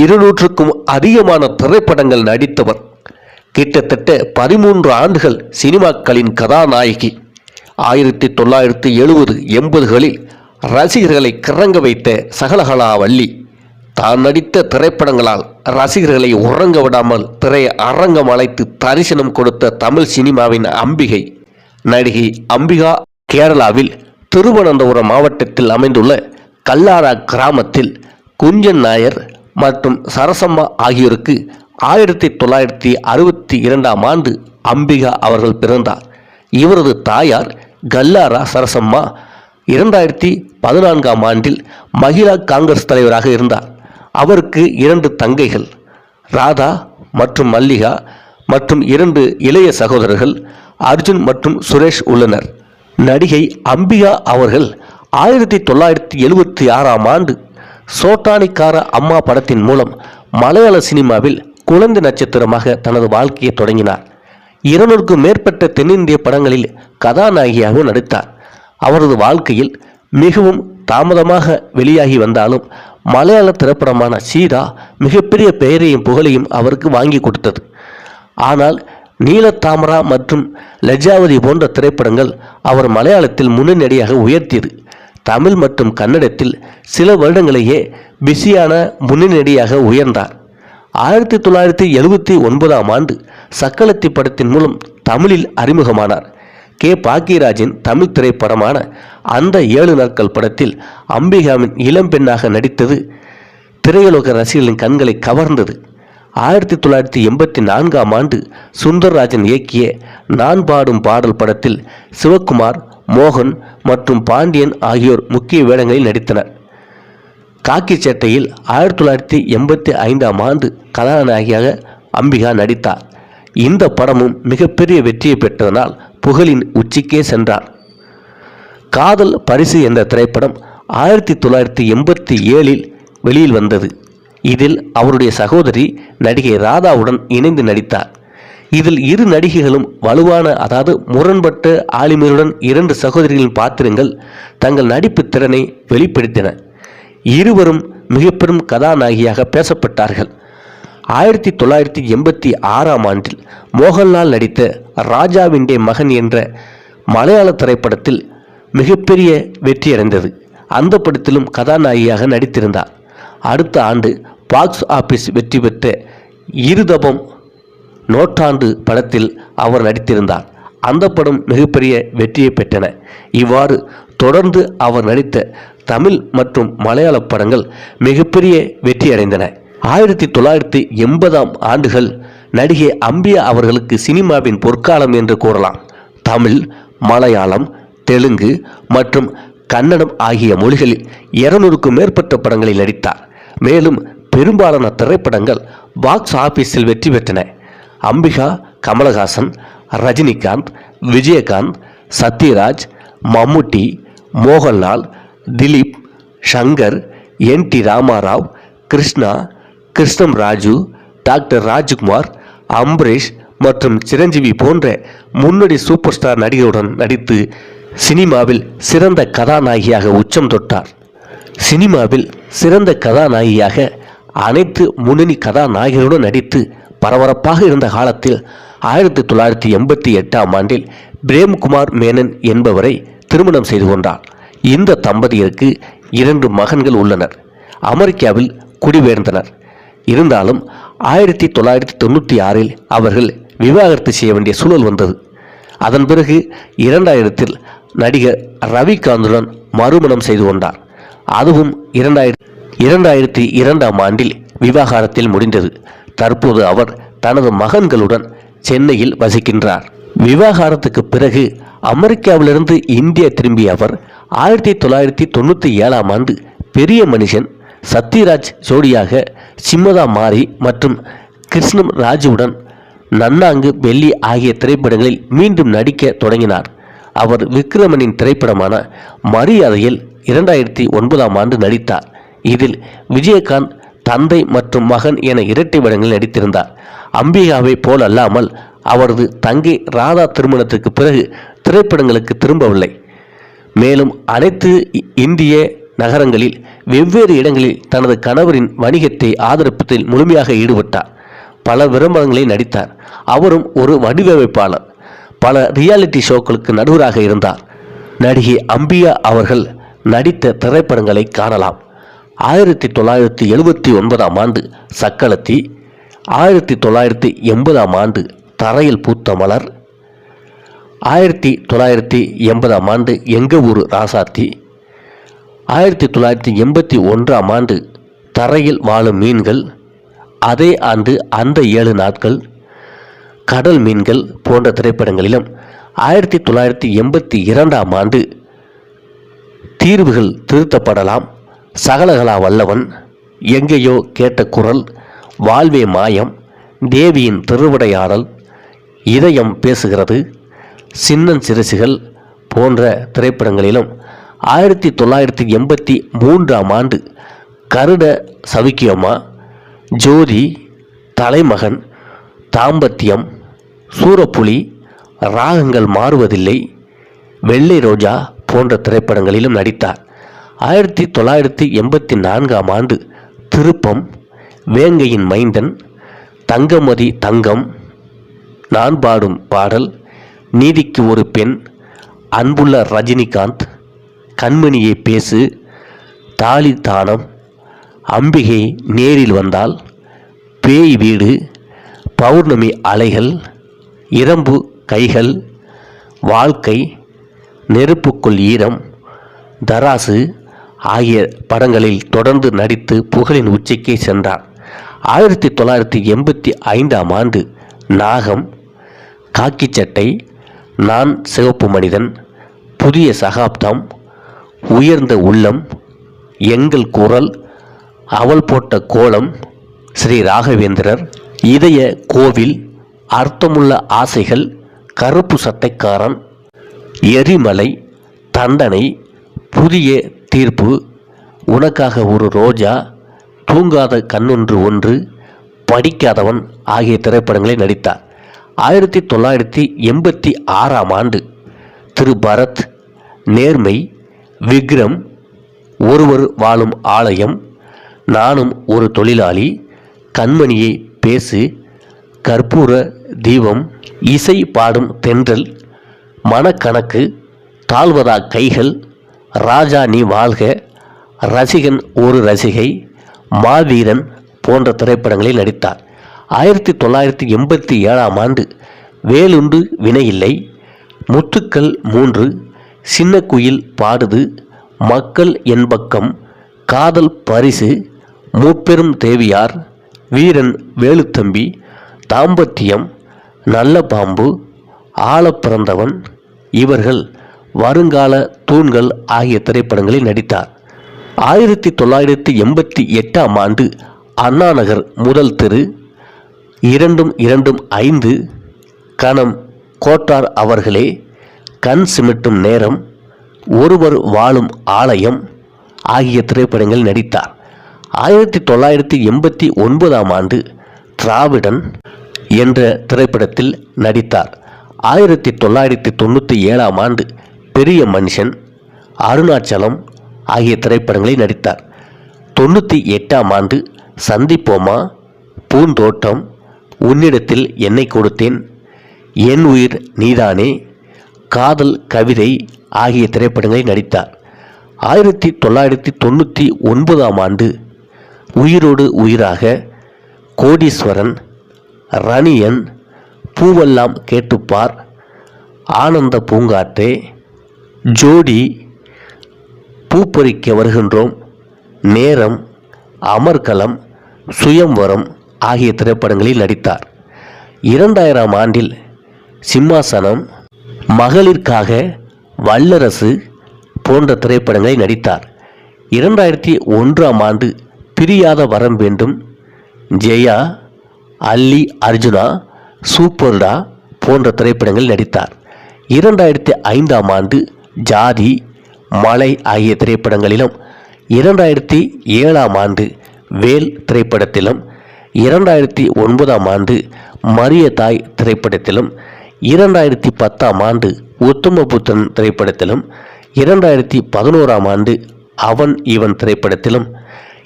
இருநூற்றுக்கும் அதிகமான திரைப்படங்கள் நடித்தவர். கிட்டத்தட்ட பதிமூன்று ஆண்டுகள் சினிமாக்களின் கதாநாயகி. ஆயிரத்தி தொள்ளாயிரத்தி எழுபது எண்பதுகளில் ரசிகர்களை கிறங்க வைத்த சகலகலா வள்ளி. தான் நடித்த திரைப்படங்களால் ரசிகர்களை உறங்க விடாமல் திரை அரங்கம் அழைத்து தரிசனம் கொடுத்த தமிழ் சினிமாவின் அம்பிகை. நடிகை அம்பிகா கேரளாவில் திருவனந்தபுரம் மாவட்டத்தில் அமைந்துள்ள கல்லாரா கிராமத்தில் குஞ்சன் நாயர் மற்றும் சரசம்மா ஆகியோருக்கு ஆயிரத்தி தொள்ளாயிரத்தி அறுபத்தி இரண்டாம் ஆண்டு அம்பிகா அவர்கள் பிறந்தார். இவரது தாயார் கல்லாரா சரசம்மா இரண்டாயிரத்தி பதினான்காம் ஆண்டில் மகிழா காங்கிரஸ் தலைவராக இருந்தார். அவருக்கு இரண்டு தங்கைகள் ராதா மற்றும் மல்லிகா மற்றும் இரண்டு இளைய சகோதரர்கள் அர்ஜுன் மற்றும் சுரேஷ் உள்ளனர். நடிகை அம்பிகா அவர்கள் ஆயிரத்தி தொள்ளாயிரத்தி எழுபத்தி ஆறாம் ஆண்டு சோட்டானிக்கார அம்மா படத்தின் மூலம் மலையாள சினிமாவில் குழந்தை நட்சத்திரமாக தனது வாழ்க்கையை தொடங்கினார். இருநூறுக்கும் மேற்பட்ட தென்னிந்திய படங்களில் கதாநாயகியாக நடித்தார். அவரது வாழ்க்கையில் மிகவும் தாமதமாக வெளியாகி வந்தாலும் மலையாள திரைப்படமான சீதா மிகப்பெரிய பெயரையும் புகழையும் அவருக்கு வாங்கி கொடுத்தது. ஆனால் நீலத்தாமரா மற்றும் லஜாவதி போன்ற திரைப்படங்கள் அவர் மலையாளத்தில் முன்னணியாக உயர்த்தியது. தமிழ் மற்றும் கன்னடத்தில் சில வருடங்களையே பிஸியான முன்னணியாக உயர்ந்தார். ஆயிரத்தி தொள்ளாயிரத்தி எழுபத்தி ஒன்பதாம் ஆண்டு சக்களத்தி படத்தின் மூலம் தமிழில் அறிமுகமானார். கே. பாக்கியராஜின் தமிழ் திரைப்படமான அந்த ஏழு நாட்கள் படத்தில் அம்பிகாவின் இளம்பெண்ணாக நடித்தது திரையுலக ரசிகர்களின் கண்களை கவர்ந்தது. ஆயிரத்தி தொள்ளாயிரத்தி எண்பத்தி நான்காம் ஆண்டு சுந்தர்ராஜன் இயக்கிய நான் பாடும் பாடல் படத்தில் சிவக்குமார் மோகன் மற்றும் பாண்டியன் ஆகியோர் முக்கிய வேடங்களில் நடித்தனர். காக்கி சேட்டையில் ஆயிரத்தி தொள்ளாயிரத்தி எண்பத்தி ஐந்தாம் ஆண்டு கதாநாயகியாக அம்பிகா நடித்தார். இந்த படமும் மிகப்பெரிய வெற்றியை பெற்றதனால் புகழின் உச்சிக்கே சென்றார். காதல் பரிசு என்ற திரைப்படம் ஆயிரத்தி தொள்ளாயிரத்தி எண்பத்தி ஏழில் வெளியில் வந்தது. இதில் அவருடைய சகோதரி நடிகை ராதாவுடன் இணைந்து நடித்தார். இதில் இரு நடிகைகளும் வலுவான அதாவது முரண்பட்ட ஆளுமையுடன் இரண்டு சகோதரிகளின் பாத்திரங்கள் தங்கள் நடிப்பு திறனை வெளிப்படுத்தின. இருவரும் மிக பெரும் கதாநாயகியாக பேசப்பட்டார்கள். ஆயிரத்தி தொள்ளாயிரத்தி எண்பத்தி ஆறாம் ஆண்டில் மோகன்லால் நடித்த ராஜாவிண்டே மகன் என்ற மலையாள திரைப்படத்தில் மிகப்பெரிய வெற்றியடைந்தது. அந்த படத்திலும் கதாநாயகியாக நடித்திருந்தார். அடுத்த ஆண்டு பாக்ஸ் ஆபீஸ் வெற்றி பெற்ற இருதபம் நூற்றாண்டு படத்தில் அவர் நடித்திருந்தார். அந்த படம் மிகப்பெரிய வெற்றியை பெற்றன. இவ்வாறு தொடர்ந்து அவர் நடித்த தமிழ் மற்றும் மலையாள படங்கள் மிகப்பெரிய வெற்றியடைந்தன ஆயிரத்தி தொள்ளாயிரத்தி எண்பதாம் ஆண்டுகள் நடிகை அம்பியா அவர்களுக்கு சினிமாவின் பொற்காலம் என்று கூறலாம். தமிழ் மலையாளம் தெலுங்கு மற்றும் கன்னடம் ஆகிய மொழிகளில் இருநூறுக்கும் மேற்பட்ட படங்களில் நடித்தார். மேலும் பெரும்பாலான திரைப்படங்கள் பாக்ஸ் ஆபீஸில் வெற்றி பெற்றன. Ambika Kamal Haasan Rajinikanth Vijayakanth Sathyaraj Mammootty Mohanlal Dileep Shankar N T Rama Rao Krishna Krishnam Raju doctor Rajkumar Ambareesh மற்றும் சிரஞ்சீவி போன்ற முன்னணி சூப்பர் ஸ்டார் நடிகருடன் நடித்து சினிமாவில் சிறந்த கதாநாயகியாக உச்சம் தொட்டார். சினிமாவில் சிறந்த கதாநாயகியாக அனைத்து முன்னணி கதாநாயகர்களுடன் நடித்து பரபரப்பாக இருந்த காலத்தில் ஆயிரத்தி தொள்ளாயிரத்தி எண்பத்தி எட்டாம் ஆண்டில் பிரேம்குமார் மேனன் என்பவரை திருமணம் செய்து கொண்டார். இந்த தம்பதியருக்கு இரண்டு மகன்கள் உள்ளனர். அமெரிக்காவில் குடிபெயர்ந்தனர். இருந்தாலும் ஆயிரத்தி தொள்ளாயிரத்தி தொண்ணூற்றி ஆறில் அவர்கள் விவாகரத்து செய்ய வேண்டிய சூழல் வந்தது. அதன் பிறகு இரண்டாயிரத்தில் நடிகர் ரவிகாந்துடன் மறுமணம் செய்து கொண்டார். அதுவும் இரண்டாயிரத்தி இரண்டாயிரத்தி இரண்டாம் ஆண்டில் விவாகரத்தில் முடிந்தது. தற்போது அவர் தனது மகன்களுடன் சென்னையில் வசிக்கின்றார். விவாகரத்துக்கு பிறகு அமெரிக்காவிலிருந்து இந்தியா திரும்பிய அவர் ஆயிரத்தி தொள்ளாயிரத்தி தொண்ணூற்றி ஏழாம் ஆண்டு பெரிய மனுஷன் சத்யராஜ் ஜோடியாக சிம்மதா மாரி மற்றும் கிருஷ்ணம் ராஜுவுடன் நன்னாங்கு வெள்ளி ஆகிய திரைப்படங்களில் மீண்டும் நடிக்க தொடங்கினார். அவர் விக்ரமனின் திரைப்படமான மரியாதையில் இரண்டாயிரத்தி ஒன்பதாம் ஆண்டு நடித்தார். இதில் விஜயகாந்த் தந்தை மற்றும் மகன் என இரட்டை வேடங்களில் நடித்திருந்தார். அம்பிகாவை போலல்லாமல் அவரது தங்கை ராதா திருமணத்திற்கு பிறகு திரைப்படங்களுக்கு திரும்பவில்லை. மேலும் அனைத்து இந்திய நகரங்களில் வெவ்வேறு இடங்களில் தனது கணவரின் வணிகத்தை ஆதரிப்பதில் முழுமையாக ஈடுபட்டார். பல விளம்பரங்களில் நடித்தார். அவரும் ஒரு வடிவமைப்பாளர். பல ரியாலிட்டி ஷோக்களுக்கு நடுவராக இருந்தார். நடிகை அம்பியா அவர்கள் நடித்த திரைப்படங்களை காணலாம். ஆயிரத்தி தொள்ளாயிரத்தி எழுபத்தி ஒன்பதாம் ஆண்டு சக்களத்தி ஆயிரத்தி தொள்ளாயிரத்தி எண்பதாம் ஆண்டு தரையில் பூத்த மலர் ஆயிரத்தி தொள்ளாயிரத்தி எண்பதாம் ஆண்டு எங்க ஊர் ராசாத்தி ஆயிரத்தி தொள்ளாயிரத்தி எண்பத்தி ஒன்றாம் ஆண்டு தரையில் வாழும் மீன்கள் அதே ஆண்டு அந்த ஏழு நாட்கள் கடல் மீன்கள் போன்ற திரைப்படங்களிலும் ஆயிரத்தி தொள்ளாயிரத்தி எண்பத்தி இரண்டாம் ஆண்டு தீர்வுகள் திருத்தப்படலாம். சகலகலா வல்லவன் எங்கேயோ கேட்ட குரல் வாழ்வே மாயம் தேவியின் திருவிடையாடல் இதயம் பேசுகிறது சின்னன் சிறுசுகள் போன்ற திரைப்படங்களிலும் ஆயிரத்தி தொள்ளாயிரத்தி எண்பத்தி மூன்றாம் ஆண்டு கருட சவுக்கியம்மா ஜோதி தலைமகன் தாம்பத்தியம் சூரப்புலி ராகங்கள் மாறுவதில்லை வெள்ளை ரோஜா போன்ற திரைப்படங்களிலும் நடித்தார். ஆயிரத்தி தொள்ளாயிரத்தி எண்பத்தி நான்காம் ஆண்டு திருப்பம் வேங்கையின் மைந்தன் தங்கமதி தங்கம் நான் பாடும் பாடல் நீதிக்கு ஒரு பெண் அன்புள்ள ரஜினிகாந்த் கண்மணியை பேசு தாலி தானம் அம்பிகை நேரில் வந்தால் பேய் வீடு பௌர்ணமி அலைகள் இரம்பு கைகள் வாழ்க்கை நெருப்புக்குள் ஈரம் தராசு ஆகிய படங்களில் தொடர்ந்து நடித்து புகழின் உச்சிக்கு சென்றார். ஆயிரத்தி தொள்ளாயிரத்தி எண்பத்தி ஐந்தாம் ஆண்டு நாகம் காக்கி சட்டை நான் சிவப்பு மனிதன் புதிய சகாப்தம் உயர்ந்த உள்ளம் எங்கள் குரல் அவள் போட்ட கோலம் ஸ்ரீ ராகவேந்திரர் இதய கோவில் அர்த்தமுள்ள ஆசைகள் கருப்பு சட்டைக்காரன் எரிமலை தண்டனை புதிய தீர்ப்பு உனக்காக ஒரு ரோஜா தூங்காத கண்ணொன்று ஒன்று படிக்காதவன் ஆகிய திரைப்படங்களில் நடித்தார். ஆயிரத்தி தொள்ளாயிரத்தி எண்பத்தி ஆறாம் ஆண்டு திரு பரத் நேர்மை விக்ரம் ஒருவர் வாழும் ஆலயம் நானும் ஒரு தொழிலாளி கண்மணியை பேசு கற்பூர தீபம் இசை பாடும் தென்றல் மனக்கணக்கு தாழ்வதா கைகள் ராஜா நீ வாழ்க. ரசிகன் ஒரு ரசிகை. மாவீரன் போன்ற திரைப்படங்களில் நடித்தார். ஆயிரத்தி தொள்ளாயிரத்தி எண்பத்தி ஏழாம் ஆண்டு வேலுண்டு வினையில்லை. முத்துக்கள் மூன்று சின்ன குயில் பாடுது. மக்கள் என்பக்கம் காதல் பரிசு. மூப்பெரும் தேவியார் வீரன் வேலுத்தம்பி. தாம்பத்தியம் நல்ல பாம்பு. ஆள பிறந்தவன் இவர்கள். வருங்கால தூண்கள் ஆகிய திரைப்படங்களில் நடித்தார். ஆயிரத்தி தொள்ளாயிரத்தி எண்பத்தி எட்டாம் ஆண்டு அண்ணா நகர் முதல் தெரு இரண்டும் இரண்டும் ஐந்து கணம் கோட்டார் அவர்களே கண் சிமிட்டும் நேரம் ஒருவர் வாழும் ஆலயம் ஆகிய திரைப்படங்களில் நடித்தார். ஆயிரத்தி தொள்ளாயிரத்தி எண்பத்தி ஒன்பதாம் ஆண்டு திராவிடன் என்ற திரைப்படத்தில் நடித்தார். ஆயிரத்தி தொள்ளாயிரத்தி தொண்ணூற்றி ஏழாம் ஆண்டு பெரிய மனுஷன் அருணாச்சலம் ஆகிய திரைப்படங்களில் நடித்தார். தொண்ணூற்றி எட்டாம் ஆண்டு சந்திப்போமா பூந்தோட்டம் உன்னிடத்தில் என்னை கொடுத்தேன் என் உயிர் நீதானே காதல் கவிதை ஆகிய திரைப்படங்களில் நடித்தார். ஆயிரத்தி தொள்ளாயிரத்தி தொண்ணூற்றி ஒன்பதாம் ஆண்டு உயிரோடு உயிராக கோடீஸ்வரன் ரணியன் பூவெல்லாம் கேட்டுப்பார் ஆனந்த பூங்காற்றே ஜோடி பூப்பொறிக்க வருகின்றோம் நேரம் அமர்கலம் சுயம்வரம் ஆகிய திரைப்படங்களில் நடித்தார். இரண்டாயிரம் ஆண்டில் சிம்மாசனம் மகளிர்க்காக வல்லரசு போன்ற திரைப்படங்களில் நடித்தார். இரண்டாயிரத்தி ஒன்றாம் ஆண்டு பிரியாத வரம் வேண்டும். ஜெயா அல்லி அர்ஜுனா சூப்பர்டா போன்ற திரைப்படங்களில் நடித்தார். இரண்டாயிரத்தி ஐந்தாம் ஆண்டு ஜாதி மலை ஆகிய திரைப்படங்களிலும் இரண்டாயிரத்தி ஏழாம் ஆண்டு வேல் திரைப்படத்திலும் இரண்டாயிரத்தி ஒன்பதாம் ஆண்டு மரிய தாய் திரைப்படத்திலும் இரண்டாயிரத்தி பத்தாம் ஆண்டு உத்தமபுத்தன் திரைப்படத்திலும் இரண்டாயிரத்தி பதினோராம் ஆண்டு அவன் இவன் திரைப்படத்திலும்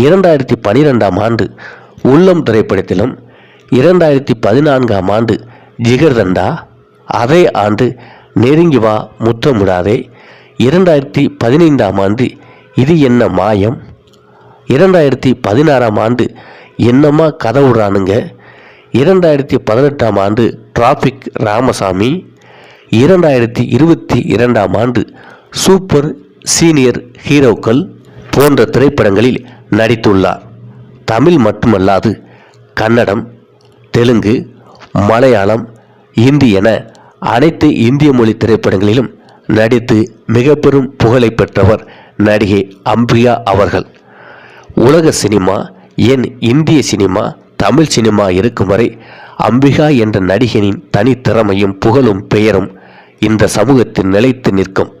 இரண்டாயிரத்தி பனிரெண்டாம் ஆண்டு உள்ளம் திரைப்படத்திலும் இரண்டாயிரத்தி பதினான்காம் ஆண்டு ஜிகர்தண்டா அதே ஆண்டு நெருங்கி வா முத்தமிடாதே இரண்டாயிரத்தி பதினைந்தாம் ஆண்டு இது என்ன மாயம்? இரண்டாயிரத்தி பதினாறாம் ஆண்டு என்னம்மா கதவுறானுங்க? இரண்டாயிரத்தி பதினெட்டாம் ஆண்டு டிராஃபிக் ராமசாமி. இரண்டாயிரத்தி இருபத்தி இரண்டாம் ஆண்டு சூப்பர் சீனியர் ஹீரோக்கள் போன்ற திரைப்படங்களில் நடித்துள்ளார். தமிழ் மட்டுமல்லாது கன்னடம் தெலுங்கு மலையாளம் இந்தி என அனைத்து இந்திய மொழி திரைப்படங்களிலும் நடித்து மிக பெரும் புகழை பெற்றவர் நடிகை அம்பிகா அவர்கள். உலக சினிமா ஏன் இந்திய சினிமா தமிழ் சினிமா இருக்கும் வரை அம்பிகா என்ற நடிகனின் தனித்திறமையும் புகழும் பெயரும் இந்த சமூகத்தில் நிலைத்து நிற்கும்.